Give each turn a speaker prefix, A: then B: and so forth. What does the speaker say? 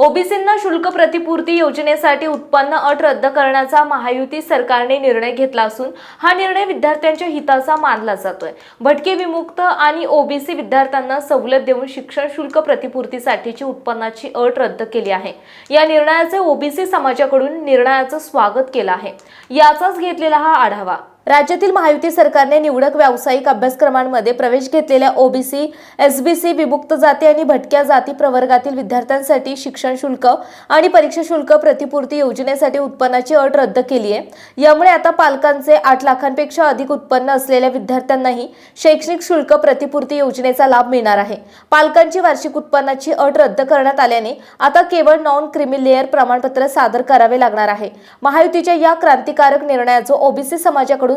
A: ओबीसींना शुल्क प्रतिपूर्ती योजनेसाठी उत्पन्न अट रद्द करण्याचा महायुती सरकारने निर्णय घेतला असून हा निर्णय विद्यार्थ्यांच्या हिताचा मानला जातोय. भटके विमुक्त आणि ओबीसी विद्यार्थ्यांना सवलत देऊन शिक्षण शुल्क प्रतिपूर्तीसाठीची उत्पन्नाची अट रद्द केली आहे. या निर्णयाचे ओबीसी समाजाकडून निर्णयाचं स्वागत केलं आहे. याचाच घेतलेला हा आढावा. राज्यातील महायुती सरकारने निवडक व्यावसायिक अभ्यासक्रमांमध्ये प्रवेश घेतलेल्या ओबीसी एसबीसी विमुक्त जाती आणि भटक्या जाती प्रवर्गातील विद्यार्थ्यांसाठी शिक्षण शुल्क आणि परीक्षा शुल्क प्रतिपूर्ती योजनेसाठी उत्पन्नाची अट रद्द केली आहे. यामुळे आता पालकांचे आठ लाखांपेक्षा अधिक उत्पन्न असलेल्या विद्यार्थ्यांनाही शैक्षणिक शुल्क प्रतिपूर्ती योजनेचा लाभ मिळणार आहे. पालकांची वार्षिक उत्पन्नाची अट रद्द करण्यात आल्याने आता केवळ नॉन क्रिमिलेअर प्रमाणपत्र सादर करावे लागणार आहे. महायुतीच्या या क्रांतिकारक निर्णयाचं ओबीसी समाजाकडून